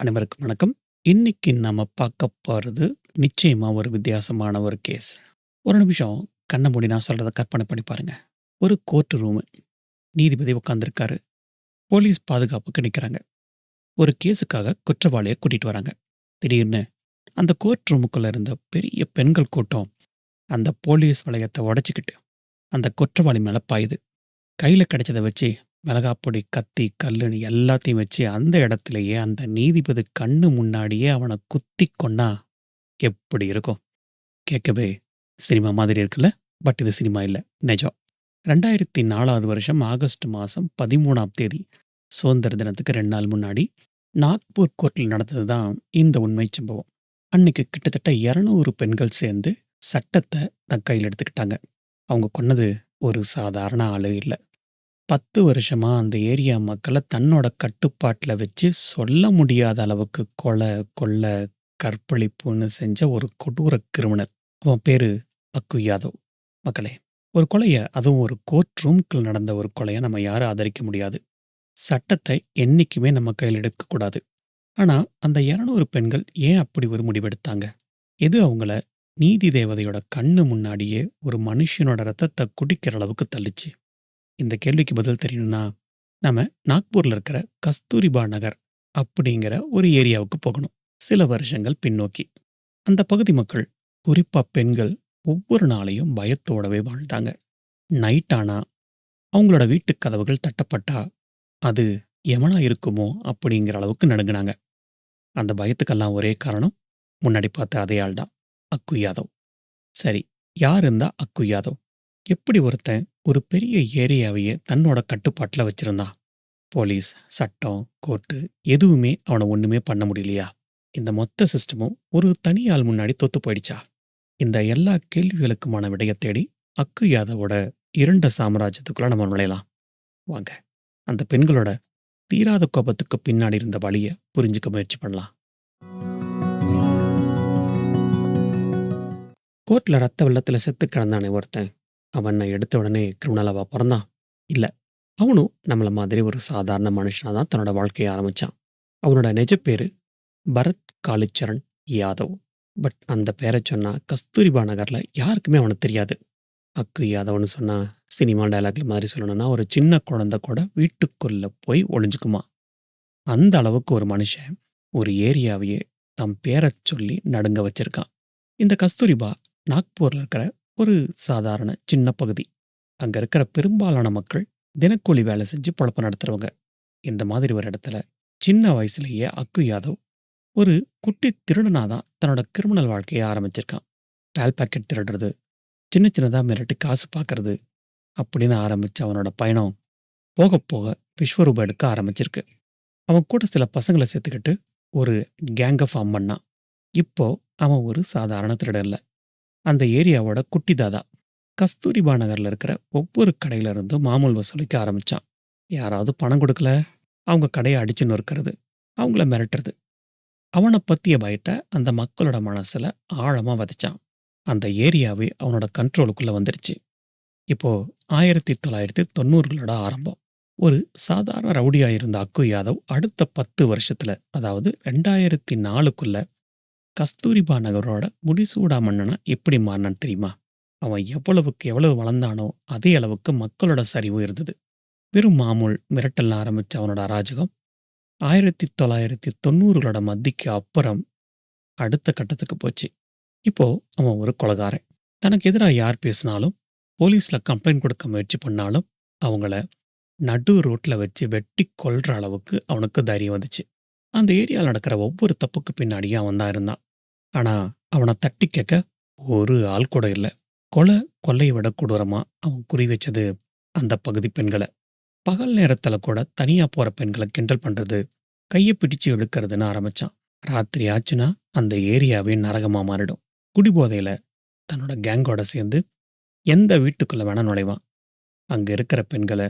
அனைவருக்கும் வணக்கம். இன்னைக்கு நம்ம பார்க்க போகிறது நிச்சயமாக ஒரு வித்தியாசமான ஒரு கேஸ். ஒரு நிமிஷம் கண்ண மூடி நான் சொல்கிறத கற்பனை பண்ணி பாருங்க. ஒரு கோர்ட் ரூமு. நீதிபதி உட்காந்துருக்காரு போலீஸ் பாதுகாப்புக்கு நிக்கிறாங்க. ஒரு கேஸுக்காக குற்றவாளியை கூட்டிகிட்டு வராங்க. திடீர்னு அந்த கோர்ட் ரூமுக்குள்ளே இருந்த பெரிய பெண்கள் கூட்டம் அந்த போலீஸ் வளையத்தை உடச்சிக்கிட்டு அந்த குற்றவாளி மேலே பாயுது. கையில் கிடைச்சத வச்சு மிளகாப்பொடி, கத்தி, கல்லுன்னு எல்லாத்தையும் வச்சு அந்த இடத்துலையே அந்த நீதிபதி கண்ணு முன்னாடியே அவனை குத்தி கொன்னா எப்படி இருக்கும்? கேட்கவே சினிமா மாதிரி இருக்குல்ல. பட் இது சினிமா இல்லை நிஜம். 2004வது வருஷம் ஆகஸ்ட் மாதம் பதிமூணாம் தேதி சுதந்திர தினத்துக்கு ரெண்டு நாள் முன்னாடி நாக்பூர் கோர்ட்டில் நடந்தது தான் இந்த உண்மை சம்பவம். அன்னைக்கு கிட்டத்தட்ட 200 பெண்கள் சேர்ந்து சட்டத்தை தன் கையில் எடுத்துக்கிட்டாங்க. அவங்க கொன்னது ஒரு சாதாரண ஆளு இல்லை 10 வருஷமா அந்த ஏரியா மக்கள தன்னோட கட்டுப்பாட்டுல வச்சு சொல்ல முடியாத அளவுக்கு கொலை, கொள்ளை, கற்பழிப்புன்னு செஞ்ச ஒரு கொடூர கிரிமினல். அவன் பேரு பக்கு யாதவ். மக்களே, ஒரு கொலைய அதுவும் ஒரு கோர்ட் ரூம்க்குள் நடந்த ஒரு கொலைய நம்ம யாரும் ஆதரிக்க முடியாது. சட்டத்தை என்னைக்குமே நம்ம கையில எடுக்கக்கூடாது. ஆனா அந்த 200 பெண்கள் ஏன் அப்படி ஒரு முடிவெடுத்தாங்க? எது அவங்கள நீதி தேவதையோட கண்ணு முன்னாடியே ஒரு மனுஷனோட ரத்தத்த குடிக்கிற அளவுக்கு தள்ளுச்சு? இந்த கேள்விக்கு பதில் தெரியணும்னா, நாம நாக்பூர்ல இருக்கிற கஸ்தூரிபா நகர் அப்படிங்கிற ஒரு ஏரியாவுக்கு போகணும். சில வருஷங்கள் பின்னோக்கி. அந்த பகுதி மக்கள், குறிப்பா பெண்கள் ஒவ்வொரு நாளையும் பயத்தோடவே வாழ்ந்தாங்க. நைட் ஆனா அவங்களோட வீட்டு கதவுகள் தட்டப்பட்டா, அது எவனா இருக்குமோ அப்படிங்கிற அளவுக்கு நடுங்கினாங்க அந்த பயத்துக்கெல்லாம் ஒரே காரணம், முன்னாடி பார்த்த அதே ஆள் தான். அக்கு யாதவ். சரி, யார் இருந்தா அக்கு யாதவ்? எப்படி ஒருத்தன் ஒரு பெரிய ஏரியாவையே தன்னோட கட்டுப்பாட்டில் வச்சிருந்தான்? போலீஸ், சட்டம், கோர்ட்டு எதுவுமே அவனை ஒன்றுமே பண்ண முடியலையா? இந்த மொத்த சிஸ்டமும் ஒரு தனி ஆள் முன்னாடி தொத்து போயிடுச்சா? இந்த எல்லா கேள்விகளுக்குமான விடையை தேடி அக்கு யாதவோட இரண்ட சாம்ராஜ்யத்துக்குள்ள நம்ம நுழையலாம். வாங்க. அந்த பெண்களோட தீராத கோபத்துக்கு பின்னாடி இருந்த வழியை புரிஞ்சுக்க முயற்சி பண்ணலாம். கோர்ட்ல ரத்த வெள்ளத்துல செத்து கிடந்தானே ஒருத்தன். அவனை எடுத்த உடனே கிரிமினலாவா பிறந்தான் இல்லை அவனும் நம்மள மாதிரி ஒரு சாதாரண மனுஷனாக தான் தன்னோட வாழ்க்கையை ஆரம்பித்தான் அவனோட நிஜ பரத் காளிச்சரண் யாதவ். பட் அந்த பேரை சொன்னால் கஸ்தூரிபா நகரில் யாருக்குமே அவனுக்கு தெரியாது. அக்கு யாதவ்னு சொன்னால் சினிமா டைலாக்ல மாதிரி சொல்லணும்னா ஒரு சின்ன குழந்தை கூட வீட்டுக்குள்ளே போய் ஒளிஞ்சுக்குமா அந்த அளவுக்கு ஒரு மனுஷன் ஒரு ஏரியாவையே தம் பேரை சொல்லி நடுங்க வச்சிருக்கான். இந்த கஸ்தூரிபா நாக்பூரில் இருக்கிற ஒரு சாதாரண சின்ன பகுதி. அங்க இருக்கிற பெரும்பாலான மக்கள் தினக்கூலி வேலை செஞ்சு பொழப்பு நடத்துறவங்க. இந்த மாதிரி ஒரு இடத்துல சின்ன வயசுலயே அக்கு யாதவ் ஒரு குட்டி திருடனா தான் தன்னோட கிரிமினல் வாழ்க்கைய ஆரம்பிச்சிருக்கான். பால் பாக்கெட் திருடுறது, சின்ன சின்னதா மிரட்டி காசு பார்க்கறது அப்படின்னு ஆரம்பிச்ச அவனோட பயணம் போகப் போக விஸ்வரூபம் எடுக்க ஆரம்பிச்சிருக்கு. அவன் கூட சில பசங்களை சேர்த்துக்கிட்டு ஒரு கேங்கை ஃபார்ம் பண்ணான். இப்போ அவன் ஒரு சாதாரண திருடன் இல்ல. அந்த ஏரியாவோட குட்டி தாதா. கஸ்தூரிபா நகரில் இருக்கிற ஒவ்வொரு கடையில இருந்தும் மாமூல் வசூலிக்க ஆரம்பிச்சான். யாராவது பணம் கொடுக்கல, அவங்க கடையை அடிச்சு நொறுக்கிறது, அவங்கள மிரட்டுறது. அவனை பத்திய பயத்தை அந்த மக்களோட மனசுல ஆழமா வதைச்சான் அந்த ஏரியாவே அவனோட கண்ட்ரோலுக்குள்ள வந்துருச்சு. இப்போ 1990களோட ஆரம்பம். ஒரு சாதாரண ரவுடியாக இருந்த அக்கு யாதவ் அடுத்த 10 வருஷத்துல அதாவது 2004க்குள்ள கஸ்தூரிபா நகரோட முடிசூடா மன்னனா எப்படி மாறினான்னு தெரியுமா? அவன் எவ்வளவுக்கு எவ்வளவு வளர்ந்தானோ அதே அளவுக்கு மக்களோட சரிவு இருந்தது. வெறும் மாமூல், மிரட்டல் ஆரம்பிச்ச அவனோட அராஜகம் 1990களோட மத்திக்கு அப்புறம் அடுத்த கட்டத்துக்கு போச்சு. இப்போ அவன் ஒரு கொலகாரன் தனக்கு எதிரா யார் பேசினாலும், போலீஸ்ல கம்ப்ளைண்ட் கொடுக்க முயற்சி பண்ணாலும் அவங்கள நடு ரோட்ல வச்சு வெட்டிக் கொல்ற அளவுக்கு அவனுக்கு தைரியம் வந்துச்சு. அந்த ஏரியால நடக்கிற ஒவ்வொரு தப்புக்கு பின்னாடியும் அவன் தான் இருந்தான். ஆனா அவனை தட்டி கேட்க ஒரு ஆள் கூட இல்லை கொலை, கொல்லையை விட கொடூரமா அவன் குறி வச்சது அந்த பகுதி பெண்களை பகல் நேரத்துல கூட தனியா போற பெண்களை கிண்டல் பண்றது, கையை பிடிச்சு இழுக்கிறதுன்னு ஆரம்பிச்சான். ராத்திரி ஆச்சுன்னா அந்த ஏரியாவே நரகமா மாறிடும். குடிபோதையில தன்னோட கேங்கோட சேர்ந்து எந்த வீட்டுக்குள்ள வேணா நுழைவான். அங்க இருக்கிற பெண்களை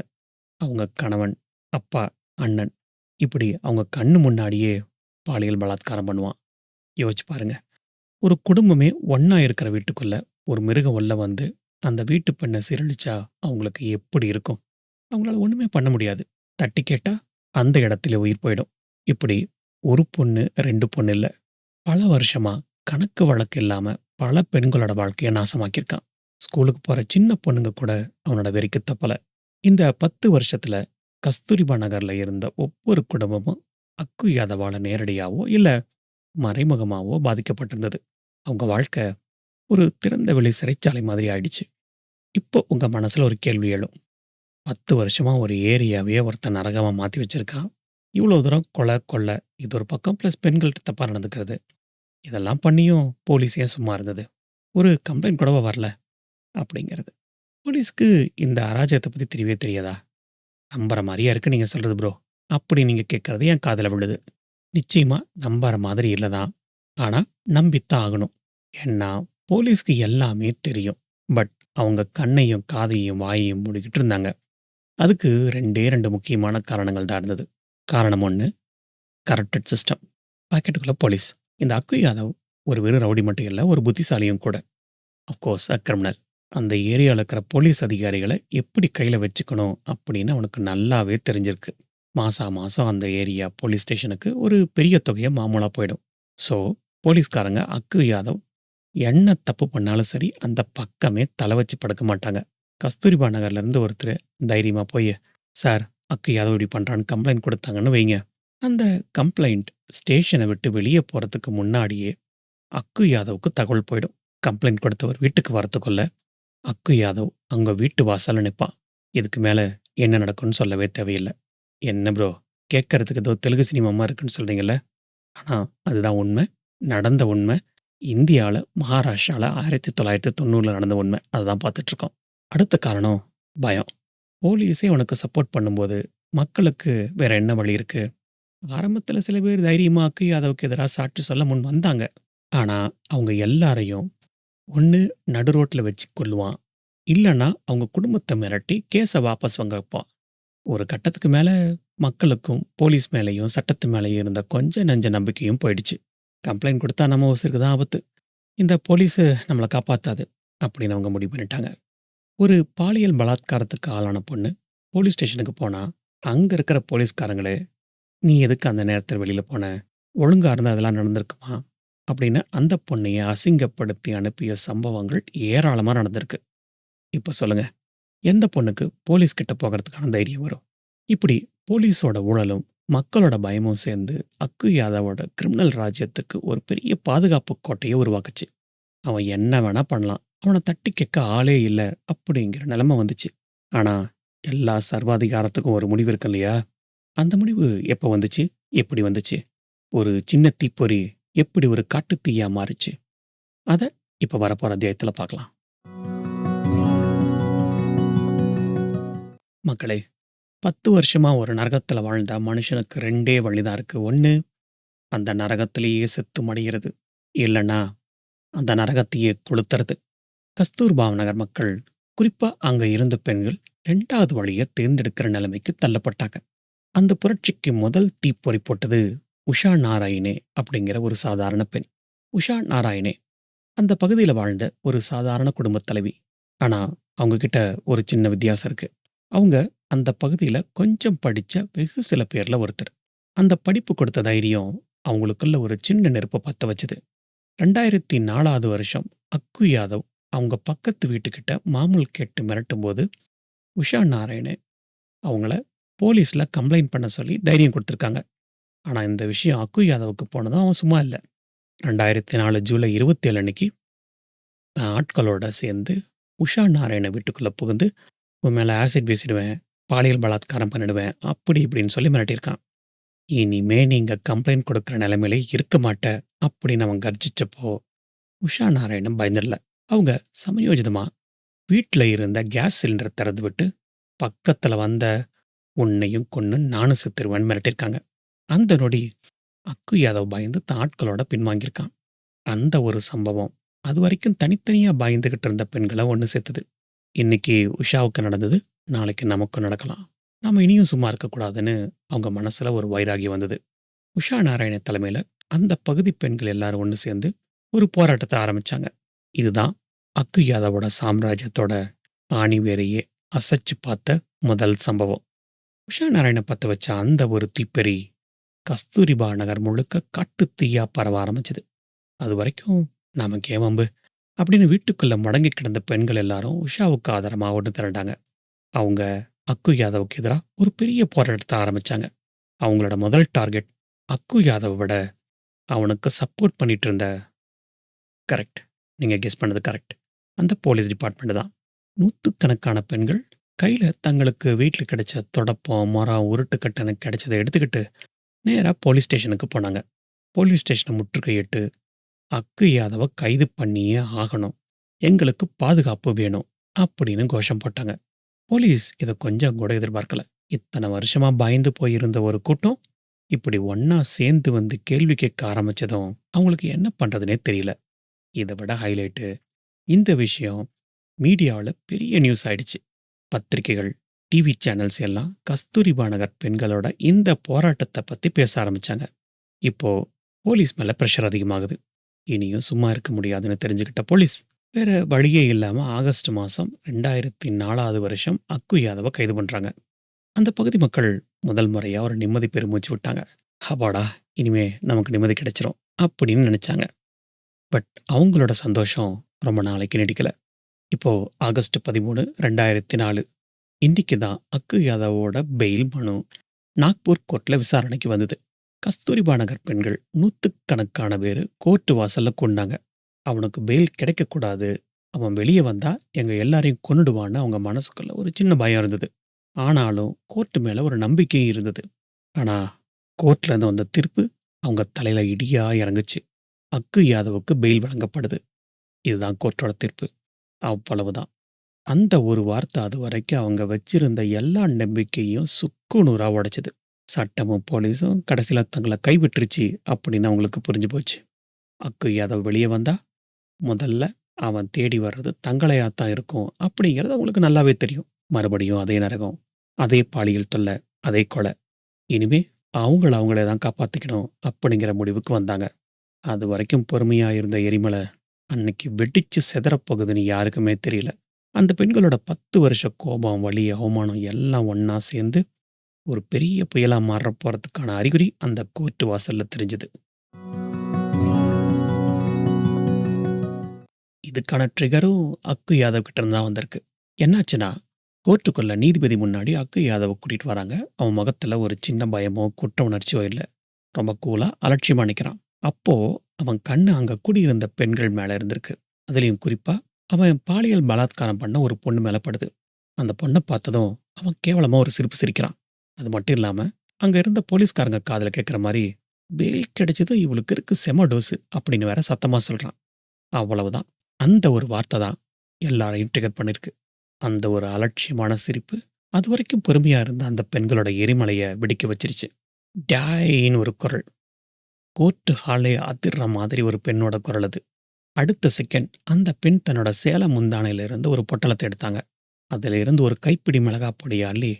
அவங்க கணவன், அப்பா, அண்ணன் இப்படி அவங்க கண்ணு முன்னாடியே பாலியல் பலாத்காரம் பண்ணுவான். யோசிச்சு பாருங்க. ஒரு குடும்பமே ஒன்னா இருக்கிற வீட்டுக்குள்ள ஒரு மிருகம் உள்ள வந்து அந்த வீட்டு பெண்ணை சீரழிச்சா அவங்களுக்கு எப்படி இருக்கும்? அவங்களால ஒண்ணுமே பண்ண முடியாது. தட்டி கேட்டா அந்த இடத்துல உயிர் போயிடும். இப்படி ஒரு பொண்ணு, ரெண்டு பொண்ணு இல்ல. பல வருஷமா கணக்கு வழக்கு இல்லாம பல பெண்களோட வாழ்க்கையை நாசமாக்கியிருக்கான். ஸ்கூலுக்கு போற சின்ன பொண்ணுங்க கூட அவனோட வெறிக்கு தப்பல. இந்த 10 வருஷத்துல கஸ்தூரிபா நகர்ல இருந்த ஒவ்வொரு குடும்பமும் அக்கு யாதவால நேரடியாவோ, இல்ல மறைமுகமாகவோ பாதிக்கப்பட்டிருந்தது. அவங்க வாழ்க்கை ஒரு திறந்த வெளி சிறைச்சாலை மாதிரி ஆயிடுச்சு. இப்போ உங்க மனசுல ஒரு கேள்வி எழும். 10 வருஷமா ஒரு ஏரியாவையே ஒருத்தன் நரகமா மாத்தி வச்சிருக்கான். இவ்வளோ தூரம் கொலை, கொள்ளை இது ஒரு பக்கம் பிளஸ் பெண்கள்கிட்ட தப்பா நடந்துக்கிறது. இதெல்லாம் பண்ணியும் போலீஸ் ஏன் சும்மா இருந்தது? ஒரு கம்ப்ளைண்ட் கூடவா வரல? அப்படிங்கிறது. போலீஸ்க்கு இந்த அராஜகத்தை பத்தி தெரியவே தெரியாதா? நம்புற மாதிரியா இருக்கு நீங்க சொல்றது ப்ரோ. அப்படி நீங்க கேட்கறது என் காதில் விழுது. நிச்சயமா நம்புற மாதிரி இல்லை தான். ஆனா நம்பித்தான் ஆகணும். ஏன்னா போலீஸ்க்கு எல்லாமே தெரியும். பட் அவங்க கண்ணையும், காதையும், வாயையும் மூடிக்கிட்டு இருந்தாங்க. அதுக்கு 2டே 2 முக்கியமான காரணங்கள் தான் இருந்தது. காரணம் ஒன்று கரப்டட் சிஸ்டம். பாக்கெட்டுக்குள்ள போலீஸ். இந்த அக்கு யாதவ் ஒரு வெறும் ரவுடி மட்டும் இல்லை ஒரு புத்திசாலியும் கூட. Of course a criminal. அந்த ஏரியாவில் இருக்கிற போலீஸ் அதிகாரிகளை எப்படி கையில் வச்சுக்கணும் அப்படின்னு அவனுக்கு நல்லாவே தெரிஞ்சிருக்கு. மாசா மாசம் அந்த ஏரியா போலீஸ் ஸ்டேஷனுக்கு ஒரு பெரிய தொகையை மாமூலா போயிடும். ஸோ போலீஸ்காரங்க அக்கு யாதவ் என்ன தப்பு பண்ணாலும் சரி அந்த பக்கமே தலை வச்சு படுக்க மாட்டாங்க. கஸ்தூரிபா நகர்ல இருந்து ஒருத்தர் தைரியமா போய் சார் அக்கு யாதவ் இப்படி பண்ணுறான்னு கம்ப்ளைண்ட் கொடுத்தாங்கன்னு வைங்க. அந்த கம்ப்ளைண்ட் ஸ்டேஷனை விட்டு வெளியே போறதுக்கு முன்னாடியே அக்கு யாதவுக்கு தகவல் போயிடும். கம்ப்ளைண்ட் கொடுத்தவர் வீட்டுக்கு வரத்துக்குள்ள அக்கு யாதவ் அங்கே வீட்டு வாசல்ல நிற்பான் இதுக்கு மேல என்ன நடக்கும்னு சொல்லவே தேவையில்ல. என்ன ப்ரோ கேட்கறதுக்கு ஏதோ தெலுங்கு சினிமாமா இருக்குன்னு சொல்கிறீங்கல்ல ஆனால் அதுதான் உண்மை. நடந்த உண்மை. இந்தியாவில் மகாராஷ்ட்ராவில் ஆயிரத்தி தொள்ளாயிரத்தி தொண்ணூறில் நடந்த உண்மை. அதை தான் பார்த்துட்ருக்கோம் அடுத்த காரணம் பயம். போலீஸே உனக்கு சப்போர்ட் பண்ணும்போது மக்களுக்கு வேற என்ன வழி இருக்குது ஆரம்பத்தில் சில பேர் தைரியமாக்கி அக்கு எதிராக சாட்சி சொல்ல முன் வந்தாங்க. ஆனால் அவங்க எல்லாரையும் ஒன்று நடு ரோட்டில் வச்சு கொள்ளுவான் இல்லைன்னா அவங்க குடும்பத்தை மிரட்டி கேஸை வாபஸ் வாங்க வைப்பான். ஒரு கட்டத்துக்கு மேல மக்களுக்கும் போலீஸ் மேலயும் சட்டத்து மேலயும் இருந்த கொஞ்ச நஞ்ச நம்பிக்கையும் போயிடுச்சு. கம்ப்ளைண்ட் கொடுத்தா நம்ம உசுருக்கு தான் ஆபத்து. இந்த போலீஸு நம்மள காப்பாற்றாது அப்படின்னு அவங்க முடிவு பண்ணிட்டாங்க. ஒரு பாலியல் பலாத்காரத்துக்கு ஆளான பொண்ணு போலீஸ் ஸ்டேஷனுக்கு போனா அங்க இருக்கிற போலீஸ்காரங்களே நீ எதுக்கு அந்த நேரத்துல வெளியில போன? ஒழுங்கா இருந்தா அதெல்லாம் நடந்திருக்குமா? அப்படின்னு அந்த பொண்ணைய அசிங்கப்படுத்தி அனுப்பிய சம்பவங்கள் ஏராளமா நடந்திருக்கு. இப்ப சொல்லுங்க. எந்த பொண்ணுக்கு போலீஸ் கிட்ட போகறதுக்கான தைரியம் வரும்? இப்படி போலீஸோட ஊழலும், மக்களோட பயமும் சேர்ந்து அக்கு யாதவோட கிரிமினல் ராஜ்யத்துக்கு ஒரு பெரிய பாதுகாப்பு கோட்டையை உருவாக்குச்சு. அவன் என்ன வேணா பண்ணலாம். அவனை தட்டி கேட்க ஆளே இல்லை அப்படிங்கிற நிலைமை வந்துச்சு. ஆனா எல்லா சர்வாதிகாரத்துக்கும் ஒரு முடிவு இருக்கு இல்லையா? அந்த முடிவு எப்போ வந்துச்சு? எப்படி வந்துச்சு? ஒரு சின்ன தீப்பொறி எப்படி ஒரு காட்டுத்தீயா மாறுச்சு? அதை இப்போ வரப்போகிற அத்தியாயத்தில் பார்க்கலாம். மக்களே 10 வருஷமா ஒரு நரகத்துல வாழ்ந்த மனுஷனுக்கு ரெண்டே வழிதான் இருக்கு. ஒன்னு அந்த நரகத்திலேயே செத்து மடிகிறது இல்லன்னா அந்த நரகத்தையே கொளுத்துறது. கஸ்தூர்பா நகர் மக்கள், குறிப்பா அங்க இருந்த பெண்கள் ரெண்டாவது வழியை தேர்ந்தெடுக்கிற நிலைமைக்கு தள்ளப்பட்டாங்க. அந்த புரட்சிக்கு முதல் தீப்பொறி போட்டது உஷா நாராயணே அப்படிங்கிற ஒரு சாதாரண பெண். உஷா நாராயணே அந்த பகுதியில வாழ்ந்த ஒரு சாதாரண குடும்பத் தலைவி. ஆனா அவங்க கிட்ட ஒரு சின்ன வித்தியாசம் இருக்கு. அவங்க அந்த பகுதியில் கொஞ்சம் படித்த வெகு சில பேரில் ஒருத்தர். அந்த படிப்பு கொடுத்த தைரியம் அவங்களுக்குள்ள ஒரு சின்ன நெருப்பை பற்ற வச்சுது வச்சது. 2004வது வருஷம் அக்கு யாதவ் அவங்க பக்கத்து வீட்டுக்கிட்ட மாமூல் கேட்டு மிரட்டும்போது உஷா நாராயணே அவங்கள போலீஸில் கம்ப்ளைண்ட் பண்ண சொல்லி தைரியம் கொடுத்துருக்காங்க ஆனால் இந்த விஷயம் அக்கு யாதவுக்கு போனதும் அவன் சும்மா இல்லை ரெண்டாயிரத்தி நாலு ஜூலை 27 அன்னைக்கு தன் ஆட்களோட சேர்ந்து உஷா நாராயண வீட்டுக்குள்ளே புகுந்து உன் மேல ஆசிட் வீசிடுவேன், பாலியல் பலாத்காரம் பண்ணிடுவேன் அப்படி இப்படின்னு சொல்லி மிரட்டியிருக்கான். இனிமே நீங்க கம்ப்ளைண்ட் கொடுக்குற நிலைமையில இருக்க மாட்ட அப்படின்னு அவன் கர்ஜிச்சப்போ உஷா நாராயணன் பயந்துடல. அவங்க சமயோஜிதமா வீட்ல இருந்த கேஸ் சிலிண்டரை திறந்து விட்டு பக்கத்துல வந்த உன்னையும் கொன்னு நானும் செத்துருவேன்னு மிரட்டியிருக்காங்க. அந்த நொடி அக்கு யாதவ் பயந்து தான் ஆட்களோட பின்வாங்கியிருக்கான். அந்த ஒரு சம்பவம் அது வரைக்கும் தனித்தனியா பயந்துகிட்டு இருந்த பெண்களை ஒன்று சேர்த்துது இன்னைக்கு உஷாவுக்கு நடந்தது நாளைக்கு நமக்கும் நடக்கலாம். நாம் இனியும் சும்மா இருக்கக்கூடாதுன்னு அவங்க மனசுல ஒரு வைராகியம் வந்தது. உஷா நாராயண தலைமையில அந்த பகுதி பெண்கள் எல்லாரும் ஒன்று சேர்ந்து ஒரு போராட்டத்தை ஆரம்பிச்சாங்க. இதுதான் அக்கு யாதவோட சாம்ராஜ்யத்தோட ஆணிவேரையே அசைச்சு பார்த்த முதல் சம்பவம். உஷா நாராயண பற்ற வச்ச அந்த ஒரு தீப்பெறி கஸ்தூரிபா நகர் முழுக்க கட்டு தீயா பரவ ஆரம்பிச்சது அது வரைக்கும் நாம கேமம்பு வம்பு அப்படின்னு வீட்டுக்குள்ளே முடங்கி கிடந்த பெண்கள் எல்லாரும் உஷாவுக்கு ஆதாரமாக ஒன்று திரண்டாங்க. அவங்க அக்கு யாதவுக்கு எதிராக ஒரு பெரிய போராட்டத்தை ஆரம்பிச்சாங்க. அவங்களோட முதல் டார்கெட் அக்கு யாதவை விட அவனுக்கு சப்போர்ட் பண்ணிட்டு இருந்த கரெக்ட். நீங்கள் கெஸ் பண்ணது கரெக்ட். அந்த போலீஸ் டிபார்ட்மெண்ட் தான். நூற்றுக்கணக்கான பெண்கள் கையில் தங்களுக்கு வீட்டில் கிடைச்ச தொடப்பம் மரம் உருட்டுக்கட்டனை கிடைச்சதை எடுத்துக்கிட்டு நேராக போலீஸ் ஸ்டேஷனுக்கு போனாங்க. போலீஸ் ஸ்டேஷனை முற்றுகையிட்டு அக்கு யாதவை கைது பண்ணியே ஆகணும். எங்களுக்கு பாதுகாப்பு வேணும் அப்படின்னு கோஷம் போட்டாங்க. போலீஸ் இதை கொஞ்சம் கூட எதிர்பார்க்கல. இத்தனை வருஷமா பயந்து போயிருந்த ஒரு கூட்டம் இப்படி ஒன்னா சேர்ந்து வந்து கேள்வி கேட்க ஆரம்பிச்சதும் அவங்களுக்கு என்ன பண்றதுனே தெரியல. இதை விட ஹைலைட்டு இந்த விஷயம் மீடியாவில் பெரிய நியூஸ் ஆயிடுச்சு. பத்திரிகைகள் டிவி சேனல்ஸ் எல்லாம் கஸ்தூரி பானகர் பெண்களோட இந்த போராட்டத்தை பத்தி பேச ஆரம்பிச்சாங்க. இப்போ போலீஸ் மேல ப்ரெஷர் அதிகமாகுது. இனியும் சும்மா இருக்க முடியாதுன்னு தெரிஞ்சுக்கிட்ட போலீஸ். வேற வழியே இல்லாம ஆகஸ்ட் மாசம் ரெண்டாயிரத்தி நாலாவது வருஷம் அக்கு யாதவை கைது பண்றாங்க. அந்த பகுதி மக்கள் முதல் முறையா ஒரு நிம்மதி பெருமூச்சு விட்டாங்க. அப்பாடா இனிமே நமக்கு நிம்மதி கிடைச்சிரும் அப்படின்னு நினைச்சாங்க. பட் அவங்களோட சந்தோஷம் ரொம்ப நாளைக்கு நீடிக்கல. இப்போ ஆகஸ்ட் பதிமூணு ரெண்டாயிரத்தி நாலு இன்னைக்கு தான் அக்கு யாதவோட பெயில் மனு நாக்பூர் கோர்ட்டில் விசாரணைக்கு வந்தது. கஸ்தூரிபா நகர் பெண்கள் நூற்றுக்கணக்கான பேர் கோர்ட்டு வாசலில் கொண்டாங்க அவனுக்கு பெயில் கிடைக்கக்கூடாது. அவன் வெளியே வந்தா எங்க எல்லாரையும் கொன்னுடுவான்னு அவங்க மனசுக்குள்ள ஒரு சின்ன பயம் இருந்தது. ஆனாலும் கோர்ட்டு மேல ஒரு நம்பிக்கையும் இருந்தது. ஆனா கோர்ட்ல இருந்து வந்த தீர்ப்பு அவங்க தலையில இடியா இறங்குச்சு. அக்கு யாதவுக்கு பெயில் வழங்கப்படுது. இதுதான் கோர்ட்டோட தீர்ப்பு. அவ்வளவுதான். அந்த ஒரு வார்த்தை அது வரைக்கும் அவங்க வச்சிருந்த எல்லா நம்பிக்கையும் சுக்குநூறா உடைச்சது. சட்டமும் போலீஸும் கடைசியில் தங்களை கைவிட்டுருச்சு அப்படின்னு அவங்களுக்கு புரிஞ்சு போச்சு. அக்கு யாதவ் வெளியே வந்தா முதல்ல அவன் தேடி வர்றது தங்களையாத்தான் இருக்கும் அப்படிங்கிறது அவங்களுக்கு நல்லாவே தெரியும். மறுபடியும் அதே நரகம் அதே பாலியல் தொல்லை அதே கொலை. இனிமே அவங்கள அவங்களே தான் காப்பாற்றிக்கணும் அப்படிங்கிற முடிவுக்கு வந்தாங்க. அது வரைக்கும் பொறுமையாக இருந்த எரிமலை அன்னைக்கு வெடிச்சு செதறப்போகுதுன்னு யாருக்குமே தெரியல. அந்த பெண்களோட பத்து வருஷ கோபம் வலி அவமானம் எல்லாம் ஒன்றா சேர்ந்து ஒரு பெரிய புயலா மாற போறதுக்கான அறிகுறி அந்த கோர்ட்டு வாசல்ல தெரிஞ்சது. இதுக்கான ட்ரிகரும் அக்கு யாதவ் கிட்ட இருந்து தான் வந்திருக்கு. என்னாச்சுன்னா கோர்ட்டுக்குள்ள நீதிபதி முன்னாடி அக்கு யாதவை கூட்டிட்டு வராங்க. அவன் முகத்துல ஒரு சின்ன பயமோ குற்ற உணர்ச்சியோ இல்லை. ரொம்ப கூலா அலட்சியமா நிக்கிறான். அப்போ அவன் கண்ணு அங்க கூடியிருந்த பெண்கள் மேல இருந்திருக்கு. அதுலயும் குறிப்பா அவன் பாலியல் பலாத்காரம் பண்ண ஒரு பொண்ணு மேல படுது. அந்த பொண்ணை பார்த்ததும் அவன் கேவலமா ஒரு சிரிப்பு சிரிக்கிறான். அது மட்டும் இல்லாம அங்க இருந்த போலீஸ்காரங்க காதில் கேட்குற மாதிரி பெயில் கிடைச்சது இவளுக்கு இருக்கு செம டோஸு அப்படின்னு வேற சத்தமா சொல்கிறான் அவ்வளவுதான். அந்த ஒரு வார்த்தை தான் எல்லாரையும் ட்ரிகர் பண்ணியிருக்கு அந்த ஒரு அலட்சியமான சிரிப்பு அது வரைக்கும் பொறுமையா இருந்த அந்த பெண்களோட எரிமலையை வெடிக்க வச்சிருச்சு. டாயின்னு ஒரு குரல். கோர்ட்டு ஹாலே அதிர்ற மாதிரி ஒரு பெண்ணோட குரல் அது. அடுத்த செகண்ட் அந்த பெண் தன்னோட சேலம் முந்தானையில இருந்து ஒரு பொட்டலத்தை எடுத்தாங்க. அதுல இருந்து ஒரு கைப்பிடி மிளகா பொடியை அள்ளி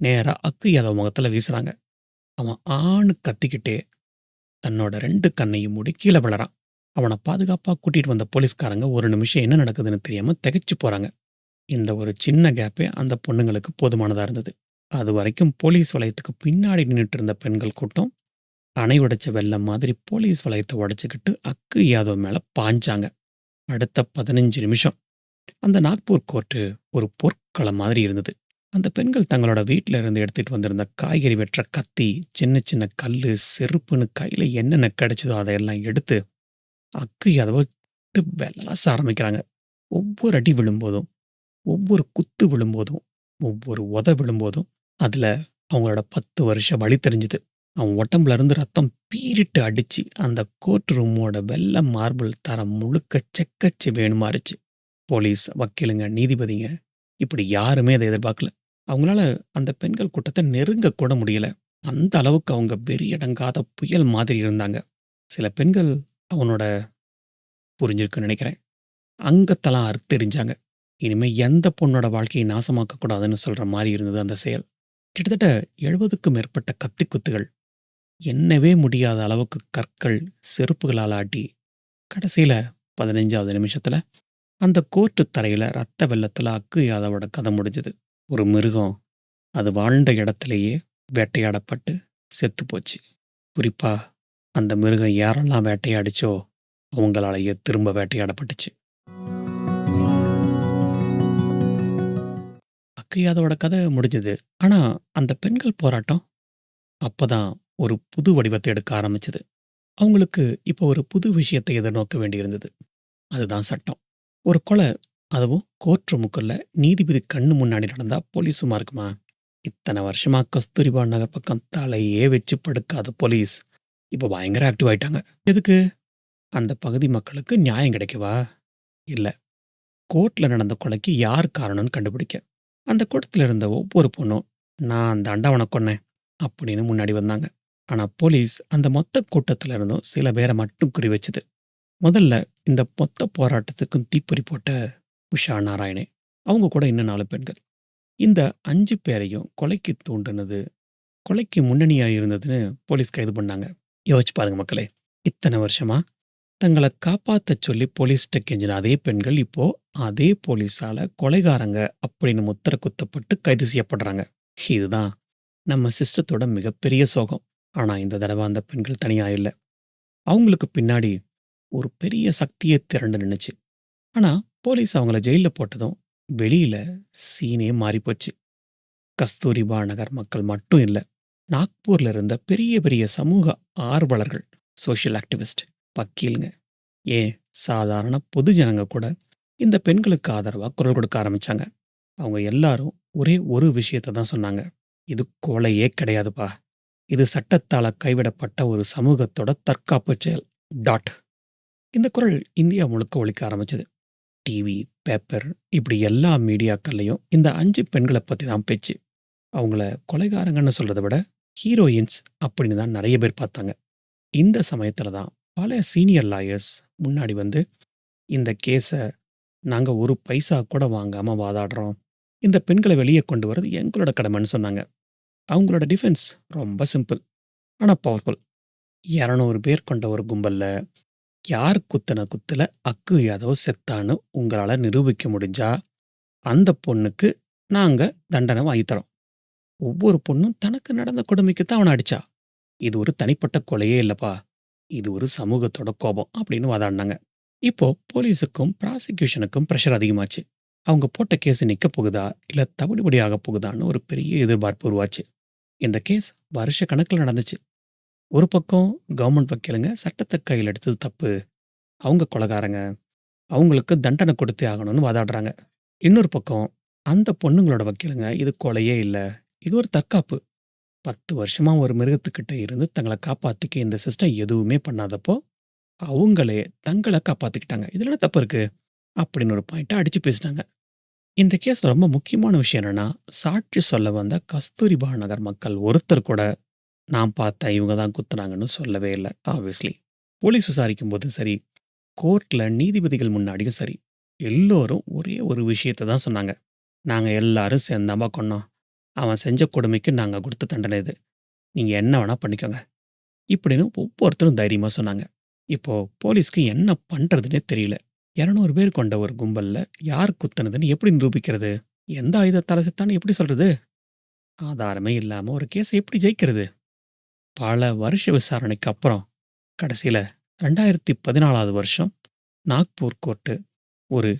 நேராக அக்கு யாதவ முகத்தில் வீசுகிறாங்க அவன் ஆணு கத்திக்கிட்டே தன்னோட ரெண்டு கண்ணையும் மூடி கீழே விழறான். அவனை பாதுகாப்பாக கூட்டிகிட்டு வந்த போலீஸ்காரங்க ஒரு நிமிஷம் என்ன நடக்குதுன்னு தெரியாமல் திகைச்சு போகிறாங்க இந்த ஒரு சின்ன கேப்பே அந்த பொண்ணுங்களுக்கு போதுமானதாக இருந்தது. அது வரைக்கும் போலீஸ் வளையத்துக்கு பின்னாடி நின்றுட்டு இருந்த பெண்கள் கூட்டம் அணை உடைச்ச வெள்ளம் மாதிரி போலீஸ் வளையத்தை உடைச்சிக்கிட்டு அக்கு யாதவ் மேலே பாஞ்சாங்க. அடுத்த பதினஞ்சு நிமிஷம். அந்த நாக்பூர் கோர்ட்டு ஒரு பொற்களம் மாதிரி இருந்தது. அந்த பெண்கள் தங்களோட வீட்டில் இருந்து எடுத்துட்டு வந்திருந்த காய்கறி வெட்டுற கத்தி சின்ன சின்ன கல் செருப்புன்னு கையில் என்னென்ன கிடைச்சதோ அதையெல்லாம் எடுத்து அக்கு யாதவ விளாச ஆரம்பிக்கிறாங்க. ஒவ்வொரு அடி விழும்போதும் ஒவ்வொரு குத்து விழும்போதும் ஒவ்வொரு உத விழும்போதும் அதில் அவங்களோட பத்து வருஷம் வழி தெரிஞ்சுது. அவன் உடம்புல இருந்து ரத்தம் பீரிட்டு அடிச்சு அந்த கோர்ட் ரூமோட வெள்ளை மார்பிள் தரம் முழுக்க செக்கச்சு வேணுமாறுச்சு போலீஸ் வக்கீலுங்க நீதிபதிங்க இப்படி யாருமே அதை எதிர்பார்க்கல. அவங்களால அந்த பெண்கள் கூட்டத்தை நெருங்க கூட முடியல. அந்த அளவுக்கு அவங்க வெறியடங்காத புயல் மாதிரி இருந்தாங்க. சில பெண்கள் அவனோட புரிஞ்சிருக்குன்னு நினைக்கிறேன். அங்கத்தெல்லாம் அறுத்தெறிஞ்சாங்க. இனிமே எந்த பொண்ணோட வாழ்க்கையை நாசமாக்க கூடாதுன்னு சொல்ற மாதிரி இருந்தது அந்த செயல். கிட்டத்தட்ட எழுபதுக்கும் மேற்பட்ட கத்தி குத்துகள். என்னவே முடியாத அளவுக்கு கற்கள் செருப்புகளால் ஆட்டி கடைசியில பதினஞ்சாவது நிமிஷத்துல அந்த கோர்ட்டு தரையில ரத்த வெள்ளத்துல அக்கு யாதவோட கதை முடிஞ்சது. ஒரு மிருகம் அது வாழ்ந்த இடத்துலையே வேட்டையாடப்பட்டு செத்து போச்சு குறிப்பாக அந்த மிருகம் யாரெல்லாம் வேட்டையாடிச்சோ அவங்களாலேயே திரும்ப வேட்டையாடப்பட்டுச்சு. அக்கையாதோட கதை முடிஞ்சது. ஆனால் அந்த பெண்கள் போராட்டம் அப்போதான் ஒரு புது வடிவத்தை எடுக்க ஆரம்பிச்சது. அவங்களுக்கு இப்போ ஒரு புது விஷயத்தை எதிர்நோக்க வேண்டியிருந்தது. அதுதான் சட்டம். ஒரு கொலை அதுவும் கோர்ட் ரூமுக்குள்ள நீதிபதி கண்ணு முன்னாடி நடந்தா போலீஸுமா இருக்குமா? இத்தனை வருஷமா கஸ்தூரிபா நகர் பக்கம் தலையே வச்சு படுக்காத போலீஸ். இப்போ பயங்கர ஆக்டிவ் ஆயிட்டாங்க. எதுக்கு? அந்த பகுதி மக்களுக்கு நியாயம் கிடைக்கவா? இல்லை. கோர்ட்டில் நடந்த கொலைக்கு யார் காரணம்னு கண்டுபிடிக்க. அந்த கூட்டத்தில் இருந்த ஒவ்வொரு பொண்ணும் நான் அந்த அண்டாவனை கொன்னேன் அப்படின்னு முன்னாடி வந்தாங்க. ஆனால் போலீஸ் அந்த மொத்த கூட்டத்தில் இருந்தும் சில பேரை மட்டும் குறி வச்சுது. முதல்ல இந்த மொத்த போராட்டத்துக்கும் தீப்பொறி போட்ட உஷா நாராயணே அவங்க கூட இன்னும் நாலு பெண்கள். இந்த அஞ்சு பேரையும் கொலைக்கு தூண்டுனது கொலைக்கு முன்னணியாக இருந்ததுன்னு போலீஸ் கைது பண்ணாங்க. யோசிச்சு பாருங்க மக்களே இத்தனை வருஷமா தங்களை காப்பாற்ற சொல்லி போலீஸ்கிட்ட கெஞ்சின அதே பெண்கள் இப்போ அதே போலீஸால கொலைகாரங்க அப்படின்னு முத்திர குத்தப்பட்டு கைது செய்யப்படுறாங்க. இதுதான் நம்ம சிஸ்டத்தோட மிகப்பெரிய சோகம். ஆனா இந்த தடவை அந்த பெண்கள் தனியா இல்லை. அவங்களுக்கு பின்னாடி ஒரு பெரிய சக்தியை திரண்டு நின்னுச்சு. ஆனா போலீஸ் அவங்கள ஜெயிலில் போட்டதும் வெளியில சீனே மாறிப்போச்சு. கஸ்தூரிபா நகர் மக்கள் மட்டும் இல்லை நாக்பூர்ல இருந்த பெரிய பெரிய சமூக ஆர்வலர்கள் சோஷியல் ஆக்டிவிஸ்ட் வக்கீலுங்க. ஏன்? சாதாரண பொது ஜனங்க கூட இந்த பெண்களுக்கு ஆதரவாக குரல் கொடுக்க ஆரம்பிச்சாங்க. அவங்க எல்லாரும் ஒரே ஒரு விஷயத்தை தான் சொன்னாங்க. இது கொலையே கிடையாதுப்பா. இது சட்டத்தால் கைவிடப்பட்ட ஒரு சமூகத்தோட தற்காப்பு செயல். டாட். இந்த குரல் இந்தியா முழுக்க ஒழிக்க ஆரம்பிச்சது. டிவி பேப்பர் இப்படி எல்லா மீடியாக்கள்லையும் இந்த அஞ்சு பெண்களை பற்றி தான் பேச்சு. அவங்கள கொலைகாரங்கன்னு சொல்கிறத விட ஹீரோயின்ஸ் அப்படின்னு தான் நிறைய பேர் பார்த்தாங்க. இந்த சமயத்தில் தான் பல சீனியர் லாயர்ஸ் முன்னாடி வந்து இந்த கேஸை நாங்கள் ஒரு பைசா கூட வாங்காமல் வாதாடுறோம். இந்த பெண்களை வெளியே கொண்டு வரது எங்களோட கடமைன்னு சொன்னாங்க. அவங்களோட டிஃபென்ஸ் ரொம்ப சிம்பிள் ஆனால் பவர்ஃபுல் இரநூறு பேர் கொண்ட ஒரு கும்பலில் யார் குத்தின குத்துல அக்கு யாதவ் செத்தான்னு உங்களால நிரூபிக்க முடிஞ்சா அந்த பொண்ணுக்கு நாங்க தண்டனை வாங்கித்தரோம் ஒவ்வொரு பொண்ணும் தனக்கு நடந்த கொடுமைக்கு தான் அவனை அடிச்சா. இது ஒரு தனிப்பட்ட கொலையே இல்லப்பா. இது ஒரு சமூகத்தோட கோபம் அப்படின்னு வாதாடினாங்க. இப்போ போலீஸுக்கும் ப்ராசிக்யூஷனுக்கும் ப்ரெஷர் அதிகமாச்சு. அவங்க போட்ட கேஸ் நிற்க போகுதா இல்ல தவிடுபடி ஆக போகுதான்னு ஒரு பெரிய எதிர்பார்ப்பு உருவாச்சு. இந்த கேஸ் வருஷ கணக்கில் நடந்துச்சு. ஒரு பக்கம் கவர்மெண்ட் வக்கீலுங்க சட்டத்தை கையில் எடுத்தது தப்பு. அவங்க கொலகாரங்க. அவங்களுக்கு தண்டனை கொடுத்தே ஆகணும்னு வாதாடுறாங்க. இன்னொரு பக்கம் அந்த பொண்ணுங்களோட வக்கீலுங்க இது கொலையே இல்லை. இது ஒரு தற்காப்பு. பத்து வருஷமா ஒரு மிருகத்துக்கிட்ட இருந்து தங்களை காப்பாத்திக்க இந்த சிஸ்டம் எதுவுமே பண்ணாதப்போ அவங்களே தங்களை காப்பாத்திக்கிட்டாங்க. இதில் என்ன தப்பு இருக்கு? அப்படின்னு ஒரு பாயிண்ட்டை அடிச்சு பேசிட்டாங்க இந்த கேஸில் ரொம்ப முக்கியமான விஷயம் என்னன்னா சாட்சி சொல்ல வந்த கஸ்தூரிபா நகர் மக்கள் ஒருத்தர் கூட நான் பார்த்தேன் இவங்க தான் குத்துனாங்கன்னு சொல்லவே இல்லை ஆப்வியஸ்லி போலீஸ் விசாரிக்கும் போது சரி கோர்ட்ல நீதிபதிகள் முன்னாடியும் சரி எல்லோரும் ஒரே ஒரு விஷயத்தை தான் சொன்னாங்க. நாங்கள் எல்லாரும் சேர்ந்தாம்பா கொண்டோம் அவன் செஞ்ச கொடுமைக்கு நாங்கள் கொடுத்த தண்டனை இது. நீங்க என்ன வேணா பண்ணிக்கோங்க. இப்படின்னு ஒவ்வொருத்தரும் தைரியமாக சொன்னாங்க. இப்போ போலீஸ்க்கு என்ன பண்ணுறதுனே தெரியல. இரநூறு பேர் கொண்ட ஒரு கும்பலில் யார் குத்துனதுன்னு எப்படி நிரூபிக்கிறது? எந்த ஆயுதத்தால செத்தான்னு எப்படி சொல்றது? ஆதாரமே இல்லாம ஒரு கேஸை எப்படி ஜெயிக்கிறது? பல வருஷ விசாரணைக்கு அப்புறம் கடைசியில் ரெண்டாயிரத்தி பதினாலாவது வருஷம் நாக்பூர் கோர்ட்டு ஒரு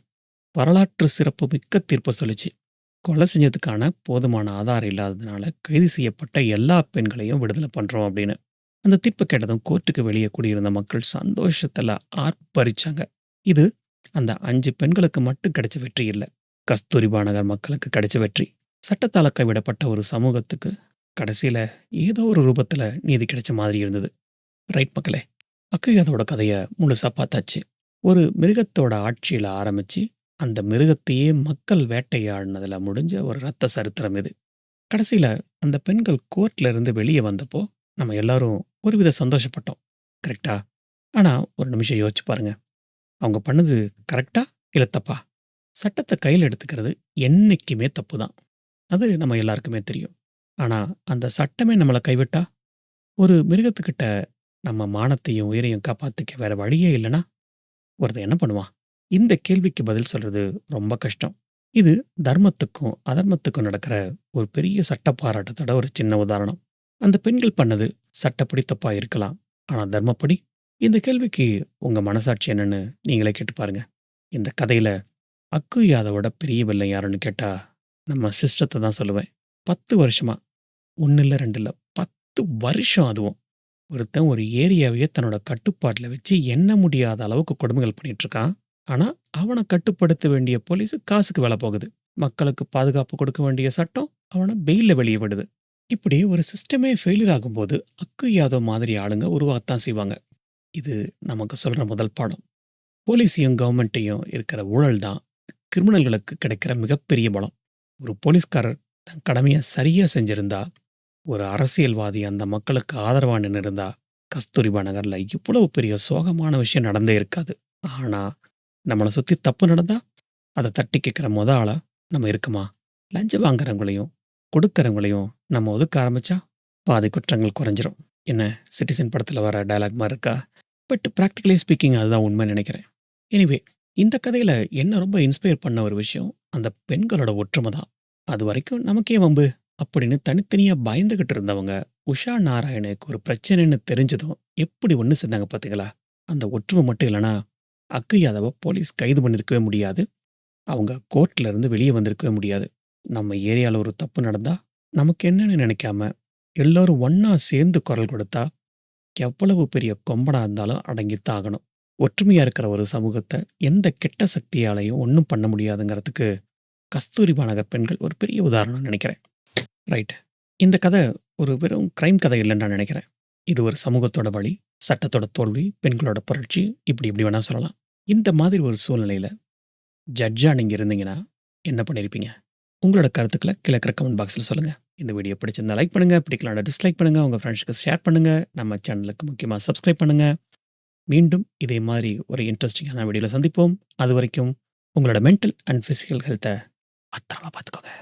வரலாற்று சிறப்பு மிக்க தீர்ப்பை சொல்லிச்சு. கொலை செஞ்சதுக்கான போதுமான ஆதாரம் இல்லாததுனால கைது செய்யப்பட்ட எல்லா பெண்களையும் விடுதலை பண்ணுறோம் அப்படின்னு. அந்த தீர்ப்பு கேட்டதும் கோர்ட்டுக்கு வெளியே கூடியிருந்த மக்கள் சந்தோஷத்தில் ஆர்ப்பரிச்சாங்க. இது அந்த அஞ்சு பெண்களுக்கு மட்டும் கிடைச்ச வெற்றி இல்லை. கஸ்தூரிபா நகர் மக்களுக்கு கிடைச்ச வெற்றி. சட்டத்தால கைவிடப்பட்ட ஒரு சமூகத்துக்கு கடைசியில் ஏதோ ஒரு ரூபத்துல நீதி கிடைச்ச மாதிரி இருந்தது. ரைட் மக்களே அக்கையாதோட கதையை முழுசாக பார்த்தாச்சு. ஒரு மிருகத்தோட ஆட்சியில ஆரம்பிச்சு அந்த மிருகத்தையே மக்கள் வேட்டையாடினதுல முடிஞ்ச ஒரு ரத்த சரித்திரம் இது. கடைசியில் அந்த பெண்கள் கோர்ட்ல இருந்து வெளியே வந்தப்போ நம்ம எல்லாரும் ஒருவித சந்தோஷப்பட்டோம். கரெக்டா? ஆனா ஒரு நிமிஷம் யோசிச்சு பாருங்க. அவங்க பண்ணது கரெக்டா இல்ல தப்பா? சட்டத்தை கையில் எடுத்துக்கிறது என்னைக்குமே தப்பு தான் அது நம்ம எல்லாருக்குமே தெரியும். ஆனா அந்த சட்டமே நம்மளை கைவிட்டா ஒரு மிருகத்துக்கிட்ட நம்ம மானத்தையும் உயிரையும் காப்பாத்திக்க வேற வழியே இல்லைன்னா ஒருத்தர் என்ன பண்ணுவான் இந்த கேள்விக்கு பதில் சொல்றது ரொம்ப கஷ்டம் இது தர்மத்துக்கும் அதர்மத்துக்கும் நடக்கிற ஒரு பெரிய சட்ட பாராட்டத்தோட ஒரு சின்ன உதாரணம் அந்த பெண்கள் பண்ணது சட்டப்படி தப்பா இருக்கலாம். ஆனா தர்மப்படி? இந்த கேள்விக்கு உங்க மனசாட்சி என்னன்னு நீங்களே கேட்டு பாருங்க. இந்த கதையில அக்கு யாதவோட பெரிய வில்லன் யாருன்னு கேட்டா, நம்ம சிஸ்டத்தை தான் சொல்லுவேன். 10 வருஷமா ஒன்று இல்லை ரெண்டு இல்லை பத்து வருஷம் அதுவும். ஒருத்தன் ஒரு ஏரியாவையே தன்னோட கட்டுப்பாட்டில் வச்சு எண்ண முடியாத அளவுக்கு கொடுமைகள் பண்ணிகிட்ருக்கான் ஆனால் அவனை கட்டுப்படுத்த வேண்டிய போலீஸ் காசுக்கு வேலை போகுது. மக்களுக்கு பாதுகாப்பு கொடுக்க வேண்டிய சட்டம் அவனை பெயில்ல வெளியே விடுது. இப்படி ஒரு சிஸ்டமே ஃபெயிலியர் ஆகும்போது, அக்கு யாதவ் மாதிரி ஆளுங்க உருவாகத்தான் செய்வாங்க. இது நமக்கு சொல்கிற முதல் பாடம். போலீஸையும், கவர்மெண்ட்டையும் இருக்கிற ஊழல் தான் கிரிமினல்களுக்கு கிடைக்கிற மிகப்பெரிய பலம். ஒரு போலீஸ்காரர் தன் கடமையை சரியாக செஞ்சிருந்தா, ஒரு அரசியல்வாதி அந்த மக்களுக்கு ஆதரவா நின்னிருந்தா, கஸ்தூரிபா நகர்ல இவ்வளவு பெரிய சோகமான விஷயம் நடந்தே இருக்காது. ஆனா, நம்மளை சுத்தி தப்பு நடந்தா, அதை தட்டி கேட்குற மொத ஆளா நம்ம இருக்குமா லஞ்சம் வாங்குறவங்களையும், கொடுக்குறவங்களையும் நம்ம ஒதுக்க ஆரம்பிச்சா, பாதி குற்றங்கள் குறைஞ்சிரும். என்ன சிட்டிசன் படத்துல வர டயலாக் மாதிரி இருக்கா? பட் ப்ராக்டிக்கலி ஸ்பீக்கிங் அதுதான் உண்மைன்னு நினைக்கிறேன். எனிவே இந்த கதையில என்ன ரொம்ப இன்ஸ்பயர் பண்ண ஒரு விஷயம், அந்த பெண்களோட ஒற்றுமை தான். அது வரைக்கும் நமக்கே வம்பு அப்படின்னு தனித்தனியா பயந்துகிட்டு இருந்தவங்க, உஷா நாராயணுக்கு ஒரு பிரச்சனைன்னு தெரிஞ்சதும் எப்படி ஒன்று செஞ்சாங்க பார்த்தீங்களா அந்த ஒற்றுமை மட்டும் இல்லைனா அக்கு யாதவை போலீஸ் கைது பண்ணியிருக்கவே முடியாது. அவங்க கோர்ட்ல இருந்து வெளியே வந்திருக்கவே முடியாது. நம்ம ஏரியாவில் ஒரு தப்பு நடந்தா, நமக்கு என்னன்னு நினைக்காம, எல்லாரும் ஒன்றா சேர்ந்து குரல் கொடுத்தா, எவ்வளவு பெரிய கொம்பனா இருந்தாலும் அடங்கித்தான் ஆகணும். ஒற்றுமையா இருக்கிற ஒரு சமூகத்தை எந்த கெட்ட சக்தியாலையும் ஒன்றும் பண்ண முடியாதுங்கிறதுக்கு, கஸ்தூரிபா நகர் பெண்கள் ஒரு பெரிய உதாரணம் நினைக்கிறேன். ரைட். இந்த கதை ஒரு வெறும் கிரைம் கதை இல்லைன்னு நான் நினைக்கிறேன். இது ஒரு சமூகத்தோட வழி சட்டத்தோட தோல்வி, பெண்களோட புரட்சி, இப்படி இப்படி வேணால் சொல்லலாம். இந்த மாதிரி ஒரு சூழ்நிலையில் ஜட்ஜா நீங்கள் இருந்தீங்கன்னா, என்ன பண்ணியிருப்பீங்க? உங்களோட கருத்துக்களை கிழக்கிற கமெண்ட் பாக்ஸில் சொல்லுங்கள் இந்த வீடியோ பிடிச்சிருந்தா லைக் பண்ணுங்கள் பிடிக்கலான டிஸ்லைக் பண்ணுங்கள் உங்கள் ஃப்ரெண்ட்ஸ்க்கு ஷேர் பண்ணுங்கள் நம்ம சேனலுக்கு முக்கியமாக சப்ஸ்கிரைப் பண்ணுங்கள் மீண்டும் இதே மாதிரி ஒரு இன்ட்ரெஸ்டிங்கான வீடியோவில் சந்திப்போம். அது வரைக்கும் உங்களோட மென்டல் அண்ட் ஃபிசிக்கல் ஹெல்த்தை பத்திரமா பார்த்துக்கோங்க.